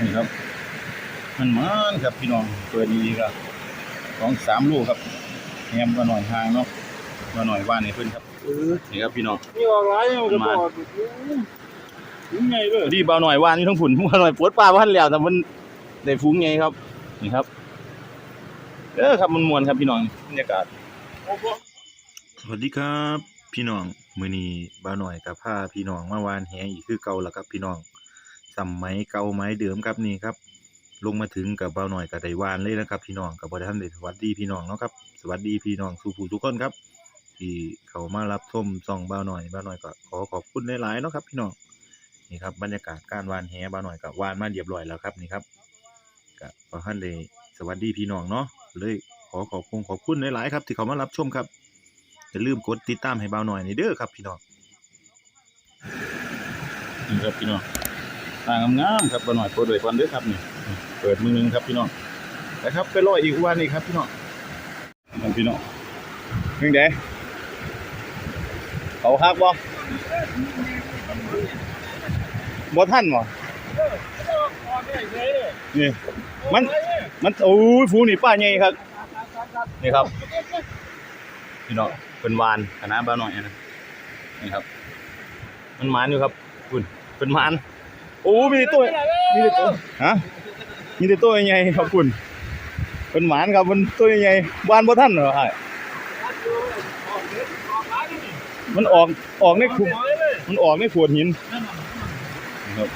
นี่ครับ มันมันครับพี่น้องเปิดดีครับสองสามลูกครับแฮมก็หน่อยหางเนาะก็หน่อยว่านให้เพิ่นครับนี่ครับพี่น้องนี่ออกหลายยังจะบอกยังไงเด้อดีเบาหน่อยว่านนี่ทั้งผุนบ่หน่อยปวดปลาพันแล้วแต่มันได้ฟุ้งไงครับ นี่ครับเออครับมันมวนครับพี่น้องบรรยากาศสวัสดีครับ พี่น้องมื้อนี้บ่าวหน่อยกับพาพี่น้องมาวานแหอีกคือเก่าแล้วครับพี่น้อง สมัยเก่าไม้เดิมครับนี่ครับ ลงมาถึงกับบ่าวหน่อยกับไดวานเลยนะครับพี่น้องกับบ่ได้ทันได้สวัสดีพี่น้องเนาะครับสวัสดีพี่น้องสู่ผู้ทุกคนครับ ที่เขามารับชมส่องบ่าวหน่อยบ่าวหน่อยก็ขอขอบคุณหลายๆเนาะครับ พี่น้องนี่ครับบรรยากาศการวานแหบ่าวหน่อยกับวานมาเรียบร้อยแล้วครับนี่ครับก็บ่ทันได้สวัสดีพี่น้องเนาะเลยขอขอบคุณขอบคุณหลายๆครับ ที่เขามารับชมครับอย่าลืมกดติดตามให้เบาหน่อยในเด้อครับพี่น้องนี่ครับพี่น้อง ทางงามครับเบาหน่อยเปิดด้วยก่อนเด้อครับนี่เปิดมือหนึงครับพี่น้องนะครับไปรอยอีกวันนี้ครับพี่น้องนั่นพี่น้องเพิ่งเด้เขาฮักบ่บ่ทันบ่นี่มันมันโอ้ยฟูนี่ป้าใหญ่ครับนี่ครับพี่น้องเป็นวานคณะบ้านหน่อยนะนี่ครับ มันมานอยู่ครับคุณเป็นมาน โอ้มีแต่ตัวมีแต่ตัวฮะมีแต่ตัวใหญ่ๆครับคุณเป็นหมานครับมันตัวใหญ่ๆวานบ่ทันเหรอไอ้มันออกออกในขุมมันออกในขวดหินนี่ครับ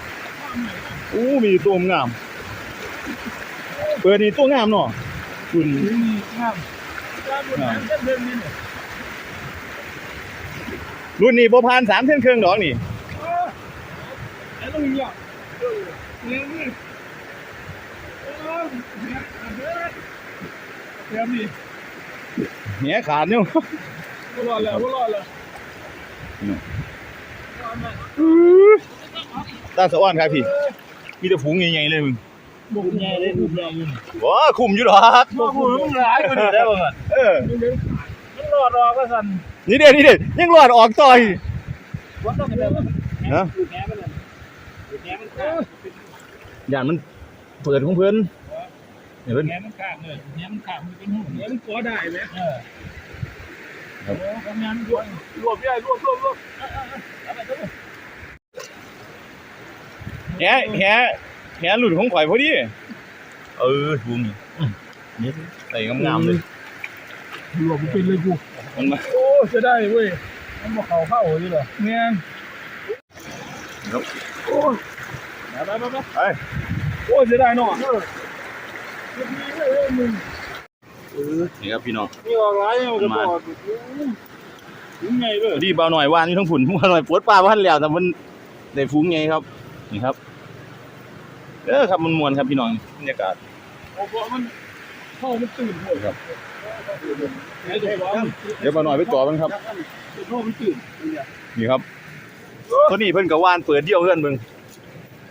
โอ้มีตัวงาม เปิดนี่ตัวงามเนาะคุณรุ่นนี้บ่ผ่านสามเส้นเครื่องดอกนี่แล้วต้อง เนี่ยเนี่ยนี่เนี่ยรอดแล้วรอดแล้วตาสะอ้อนครับพี่ มีแต่ฝูงใหญ่ๆเลยมึงบุกใหญ่เลยบุกใหญ่อยู่ว้าคุมอยู่หรอกบุกมึงหลายคนได้บ่กันเออมันรอดรอก็สันนี่เด็ดนี่เด็ดยังรอดออกต่อยวัดต้องกันได้บ่ฮะนแหนมันขาด ย่านมันเปิดของเพิ่นเดี๋ยเพิ่นแหนมันขาดเลยแหนมันขาดมันเป็นหูแหนมันขอได้ไหมเออครับทำงานรวบรวบใหญ่รวบรวบรวบแหแหแหหลุดของข่อยพอดีเออฝูงนี่นี่ใส่งามๆเลยรวบเป็นเลยกูมันมาโอ้จะได้เว้ยมันบ่เข้าเข้าอยู่เหรอเนี่ยครับโอ้ย ไปไปไปไปโอ้ยจะได้เนาะเออเดี๋ยวนี้เว้ยมึงนี่ครับพี่น้องนี่ออกหลายยังจะบอกยังไงเด้อดีเบาหน่อยวานนี่ทั้งผุนเบาหน่อยปวดปลาพันแล้วแต่มันได้ฟุ้งไงครับ นี่ครับเออครับมันมวนครับพี่น้องบรรยากาศโอ้โหมันเข้ามันตื่นเลยครับไอ้ตัวร้อนเดี๋ยวเบาหน่อยไปต่อมันครับเข้ามันตื่นนี่ครับ ตัวนี้เพิ่นกับวานเปิดเดี่ยวเพื่อนเบิ่ง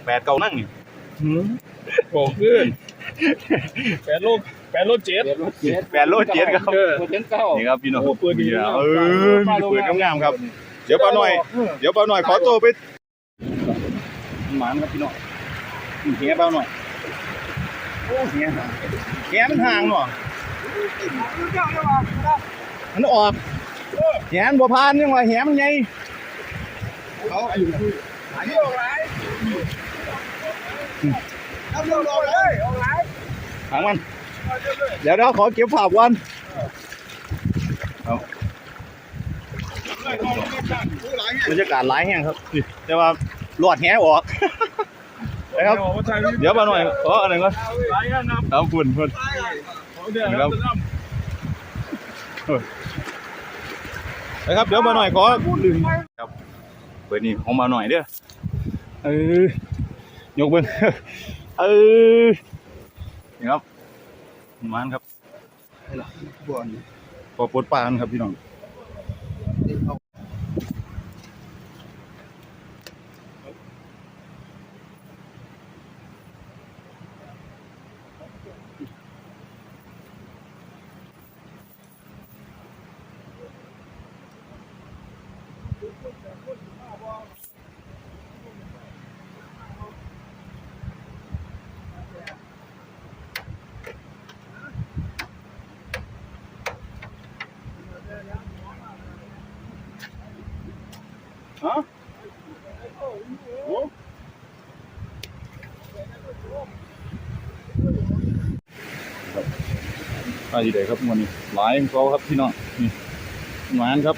แปดเก่านั่งนี่บอกขึ้นแปดโลแปดโลเจ็ดแปดโลเจ็ดครับเออเจ็ดเก้านี่ครับพี่น้องโอ้เปิดดีนี่นะเออมีเปิดงามๆครับ เดี๋ยวเบาหน่อย เดี๋ยวเบาหน่อยขอตัวไปหมานครับพี่น้องนี่เฮียเบาหน่อยโอ้เฮียเฮียมันห่างเนาะมันออกเฮียมันบ่ผ่านยังว่าเฮียมันใหญ่ เขาอยู่ที่ไหนออกไหนเอาเรื่องออกเลยออกไหนหางมัน เดี๋ยวเราขอเก็บภาพก่อนเอาบรรยากาศหลายแห้งครับนี่แต่ว่าหลอดแห้ออกนะครับ เดี๋ยวมาหน่อยขออะไรก่อนหลายงานครับครับฝุ่นฝุ่นเดี๋ยวครับนะครับ เดี๋ยวมาหน่อยขอ ปิดนี่ของมาหน่อยเด้อเออยกเบิ้งเออนี่ครับมันครับพอปลดปลากันครับพี่น้อง ฮะโอ้ได้ดีเลยครับวันนี้หลายเขาครับพี่น้องนี่หวานครับ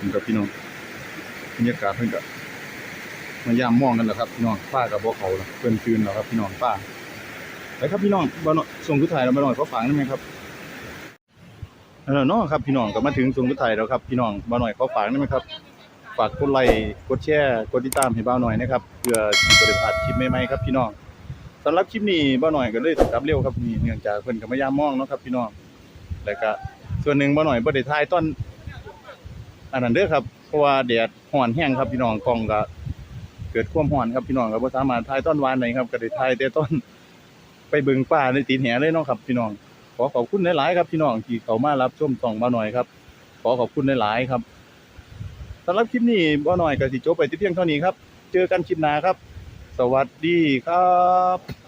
นี่ครับพี่น้องบรรยากาศเพิ่นกับมาย่ามมองกันแล้วครับพี่น้องป้ากับบัวเขาเพิ่นคืนแล้วครับพี่น้องป้าไปครับพี่น้องบ้าน่อยส่งทุกถ่ายเราไหน่อยเขาฝังได้ไหมครับ แล้วเนาะครับพี่น้องก็มาถึงส่งกุถ่ายแล้วครับพี่น้องบ่หน่อยขาฝังได้ไหมครับฝากกดไลค์กดแชร์กดติดตามให้บ่าวหน่อยนะครับเพื่อสิบ่ได้พลาดคลิปใหม่ๆครับพี่น้องสำหรับคลิปนี้บ่าวหน่อยก็เลยกลับเร็วครับนี่เนื่องจากเพิ่นก็พยายามมองเนาะครับพี่น้องแล้วก็ส่วนหนึ่งบ่าวหน่อยบ่ได้ถ่ายตอนอันนั้นเด้อครับเพราะว่าแดดร้อนแห้งครับพี่น้องกล้องก็เกิดความร้อนครับพี่น้องก็บ่สามารถถ่ายตอนวานได้ครับก็ได้ถ่ายแต่ตอนไปเบิ่งป่าในตีนแหเลยเนาะครับพี่น้อง ขอขอบคุณหลายๆครับพี่น้องที่เข้ามารับชมส่องมาหน่อยครับ ขอขอบคุณหลายๆครับสำหรับคลิปนี้บ่หน่อยกับสิจบไปที่เพียงเท่านี้ครับ เจอกันคลิปหน้าครับ สวัสดีครับ